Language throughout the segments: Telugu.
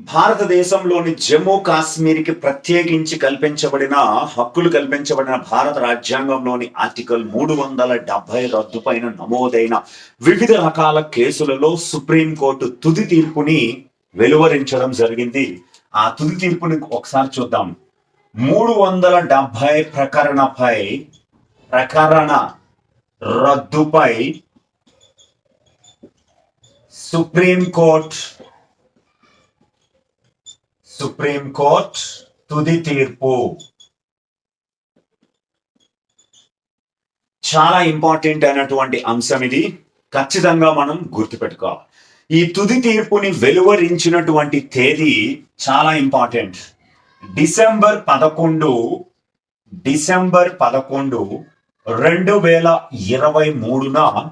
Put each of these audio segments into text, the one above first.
భారతదేశంలోని జమ్మూ కాశ్మీర్కి ప్రత్యేకించి కల్పించబడిన హక్కులు కల్పించబడిన భారత రాజ్యాంగంలోని ఆర్టికల్ మూడు వందల డెబ్బై రద్దుపైన నమోదైన వివిధ రకాల కేసులలో సుప్రీంకోర్టు తుది తీర్పుని వెలువరించడం జరిగింది. ఆ తుది తీర్పుని ఒకసారి చూద్దాం. మూడు వందల డెబ్బై ప్రకరణపై ప్రకరణ రద్దుపై సుప్రీంకోర్టు సుప్రీంకోర్ట్ తుది తీర్పు. చాలా ఇంపార్టెంట్ అయినటువంటి అంశం ఇది. ఖచ్చితంగా మనం గుర్తుపెట్టుకోవాలి. ఈ తుది తీర్పుని వెలువరించినటువంటి తేదీ చాలా ఇంపార్టెంట్. డిసెంబర్ పదకొండు డిసెంబర్ పదకొండు రెండు వేల ఇరవై మూడున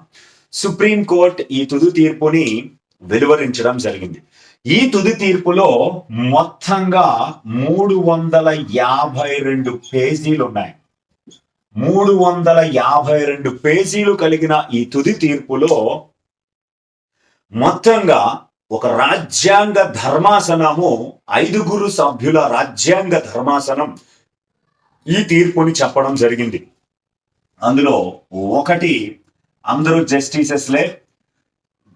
సుప్రీంకోర్టు ఈ తుది తీర్పుని వెలువరించడం జరిగింది. ఈ తుది తీర్పులో మొత్తంగా మూడు వందల యాభై రెండు పేజీలు ఉన్నాయి. మూడు వందల యాభై రెండు పేజీలు కలిగిన ఈ తుది తీర్పులో మొత్తంగా ఒక రాజ్యాంగ ధర్మాసనము ఐదుగురు సభ్యుల రాజ్యాంగ ధర్మాసనం ఈ తీర్పుని చెప్పడం జరిగింది. అందులో ఒకటి అందరూ జస్టిసెస్లే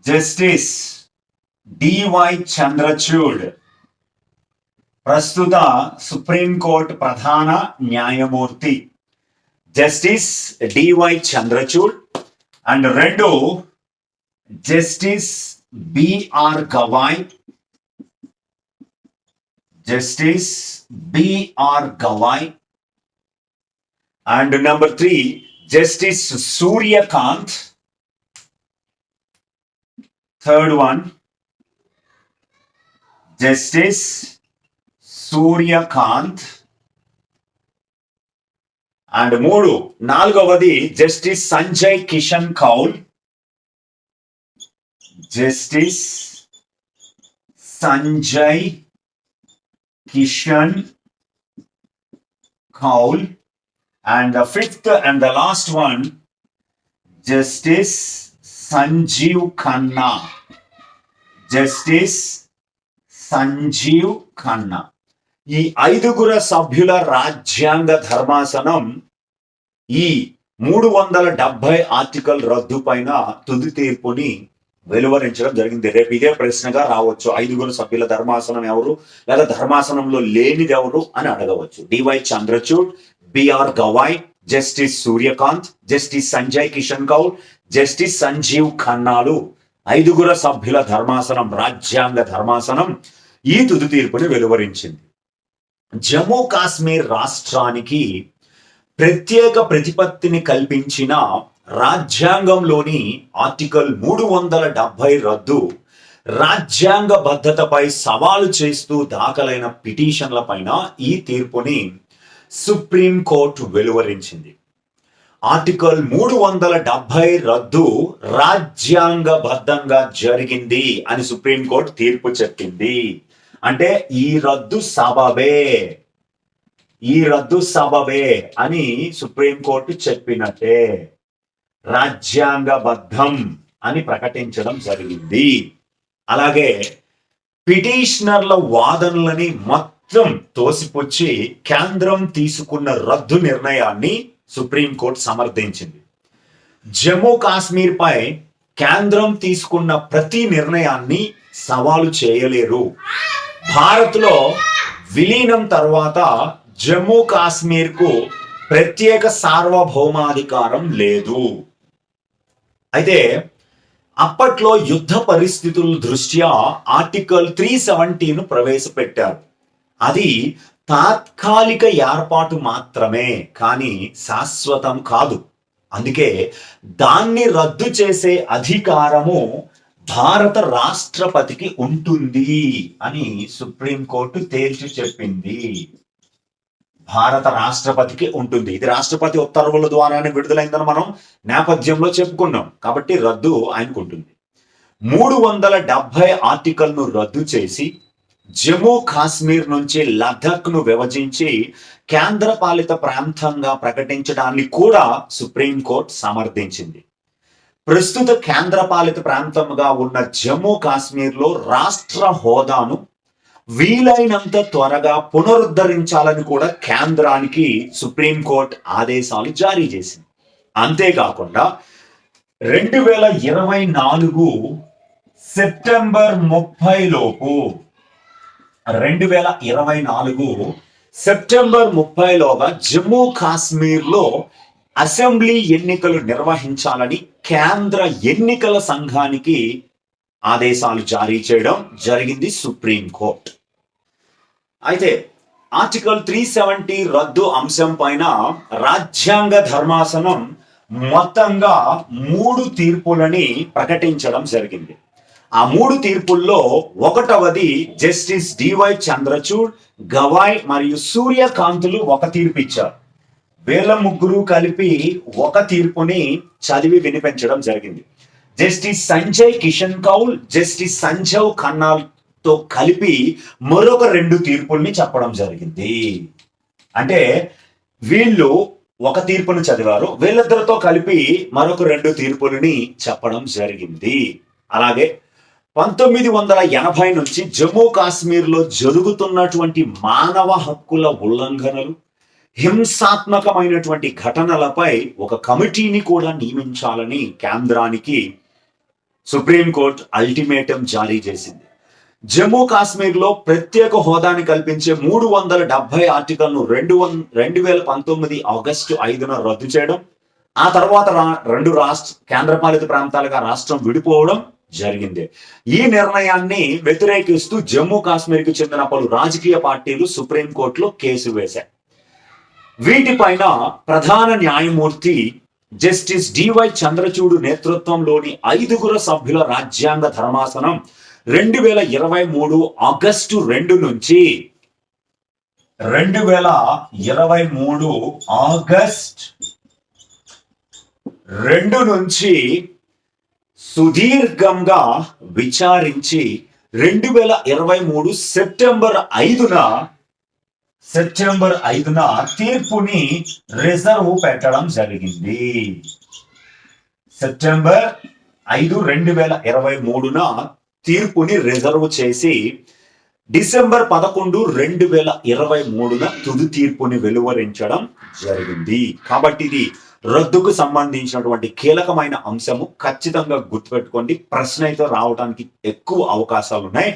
జస్టిస్ డివై చంద్రచూడ్. ప్రస్తుత సుప్రీంకోర్టు ప్రధాన న్యాయమూర్తి. జస్టిస్ డివై చంద్రచూడ్ అండ్ రెండు Justice BR Gavai. Justice BR Gavai. And number three Justice Suryakant. Third one Justice Suryakant and మూడు నాలుగవది Justice Sanjay Kishan Kaul Justice Sanjay Kishan Kaul and the fifth and the last one Justice Sanjeev Khanna Justice Sanjeev Khanna. ఈ ఐదుగుర సభ్యుల రాజ్యాంగ ధర్మాసనం ఈ మూడు వందల డెబ్బై ఆర్టికల్ రద్దు పైన తుది తీర్పుని వెలువరించడం జరిగింది. రేపు ఇదే ప్రశ్నగా రావచ్చు. ఐదుగురు సభ్యుల ధర్మాసనం ఎవరు? లేదా ధర్మాసనంలో లేనిది ఎవరు అని అడగవచ్చు. DY Chandrachud BR Gavai Justice Suryakant Justice Sanjay Kishan Kaul Justice Sanjeev ఖన్నాలు. ఐదుగురు సభ్యుల ధర్మాసనం రాజ్యాంగ ధర్మాసనం ఈ తుది తీర్పుని వెలువరించింది. జమ్మూ కాశ్మీర్ రాష్ట్రానికి ప్రత్యేక ప్రతిపత్తిని కల్పించిన రాజ్యాంగంలోని ఆర్టికల్ మూడు వందల డెబ్బై రద్దు రాజ్యాంగ భద్రతపై సవాలు చేస్తూ దాఖలైన పిటిషన్ల పైన ఈ తీర్పుని సుప్రీం కోర్టు వెలువరించింది. ఆర్టికల్ మూడు వందల డెబ్బై రద్దు రాజ్యాంగబద్ధంగా జరిగింది అని సుప్రీంకోర్టు తీర్పు చెప్పింది. అంటే ఈ రద్దు సబబే. ఈ రద్దు సబబే అని సుప్రీంకోర్టు చెప్పినట్టే. రాజ్యాంగబద్ధం అని ప్రకటించడం జరిగింది. అలాగే పిటిషనర్ల వాదనలని మొత్తం తోసిపుచ్చి కేంద్రం తీసుకున్న రద్దు నిర్ణయాన్ని సుప్రీంకోర్టు సమర్థించింది. జమ్మూ కాశ్మీర్పై కేంద్రం తీసుకున్న ప్రతి నిర్ణయాన్ని సవాలు చేయలేరు. భారత్లో విలీనం తర్వాత జమ్మూ కాశ్మీర్కు ప్రత్యేక సార్వభౌమాధికారం లేదు. అయితే అప్పట్లో యుద్ధ పరిస్థితుల దృష్ట్యా ఆర్టికల్ త్రీ సెవెంటీను ప్రవేశపెట్టారు. అది తాత్కాలిక ఏర్పాటు మాత్రమే కానీ శాశ్వతం కాదు. అందుకే దాన్ని రద్దు చేసే అధికారము భారత రాష్ట్రపతికి ఉంటుంది అని సుప్రీంకోర్టు తేల్చి చెప్పింది. భారత రాష్ట్రపతికి ఉంటుంది. ఇది రాష్ట్రపతి ఉత్తర్వుల ద్వారానే విడుదలైందని మనం నేపథ్యంలో చెప్పుకున్నాం. కాబట్టి రద్దు ఆయనకు ఉంటుంది. మూడు వందల డెబ్బై ఆర్టికల్ను రద్దు చేసి జమ్మూ కాశ్మీర్ నుంచి లద్దాఖ్ను విభజించి కేంద్రపాలిత ప్రాంతంగా ప్రకటించడాన్ని కూడా సుప్రీంకోర్టు సమర్థించింది. ప్రస్తుత కేంద్రపాలిత ప్రాంతంగా ఉన్న జమ్మూ కాశ్మీర్లో రాష్ట్ర హోదాను వీలైనంత త్వరగా పునరుద్ధరించాలని కూడా కేంద్రానికి సుప్రీంకోర్టు ఆదేశాలు జారీ చేసింది. అంతేకాకుండా రెండు వేల ఇరవై నాలుగు సెప్టెంబర్ ముప్పై లోపు రెండు వేల ఇరవై నాలుగు సెప్టెంబర్ ముప్పైలోగా జమ్మూ కాశ్మీర్లో అసెంబ్లీ ఎన్నికలు నిర్వహించాలని కేంద్ర ఎన్నికల సంఘానికి ఆదేశాలు జారీ చేయడం జరిగింది సుప్రీంకోర్టు అయితే ఆర్టికల్ త్రీ సెవెంటీ రద్దు అంశం పైన రాజ్యాంగ ధర్మాసనం మొత్తంగా మూడు తీర్పులని ప్రకటించడం జరిగింది. ఆ మూడు తీర్పుల్లో ఒకటవది justice D Y Chandrachud Gavai మరియు సూర్యకాంతులు ఒక తీర్పు ఇచ్చారు. వీళ్ళ ముగ్గురు కలిపి ఒక తీర్పుని చదివి వినిపించడం జరిగింది. జస్టిస్ సంజయ్ కిషన్ కౌల్ జస్టిస్ సంజవ్ ఖన్నాల్తో కలిపి మరొక రెండు తీర్పుల్ని చెప్పడం జరిగింది. అంటే వీళ్ళు ఒక తీర్పును చదివారు వీళ్ళిద్దరితో కలిపి మరొక రెండు తీర్పులని చెప్పడం జరిగింది. అలాగే పంతొమ్మిది వందల ఎనభై నుంచి జమ్మూ కాశ్మీర్లో జరుగుతున్నటువంటి మానవ హక్కుల ఉల్లంఘనలు హింసాత్మకమైనటువంటి ఘటనలపై ఒక కమిటీని కూడా నియమించాలని కేంద్రానికి సుప్రీంకోర్టు అల్టిమేటం జారీ చేసింది. జమ్మూ కాశ్మీర్లో ప్రత్యేక హోదాని కల్పించే మూడు వందల డెబ్బై ఆర్టికల్ను రెండు వన్ రెండు వేల పంతొమ్మిది ఆగస్టు ఐదున రద్దు చేయడం ఆ తర్వాత రెండు రాష్ట్ర కేంద్రపాలిత ప్రాంతాలుగా రాష్ట్రం విడిపోవడం జరిగింది. ఈ నిర్ణయాన్ని వ్యతిరేకిస్తూ జమ్మూ కాశ్మీర్కి చెందిన పలు రాజకీయ పార్టీలు సుప్రీంకోర్టులో కేసు వేశాయి. వీటిపైన ప్రధాన న్యాయమూర్తి జస్టిస్ డివై చంద్రచూడు నేతృత్వంలోని ఐదుగురు సభ్యుల రాజ్యాంగ ధర్మాసనం రెండు వేల ఇరవై మూడు ఆగస్టు రెండు నుంచి రెండు వేల ఇరవై మూడు ఆగస్ట్ రెండు నుంచి సుదీర్ఘంగా విచారించి రెండు వేల ఇరవై మూడు సెప్టెంబర్ ఐదున సెప్టెంబర్ ఐదున తీర్పుని రిజర్వ్ పెట్టడం జరిగింది. సెప్టెంబర్ ఐదు రెండు వేల ఇరవై మూడున తీర్పుని రిజర్వ్ చేసి డిసెంబర్ పదకొండు రెండు వేల ఇరవై మూడున తుది తీర్పుని వెలువరించడం జరిగింది. కాబట్టి ఇది రద్దుకు సంబంధించినటువంటి కీలకమైన అంశము. ఖచ్చితంగా గుర్తుపెట్టుకోండి. ప్రశ్న అయితే రావడానికి ఎక్కువ అవకాశాలు ఉన్నాయి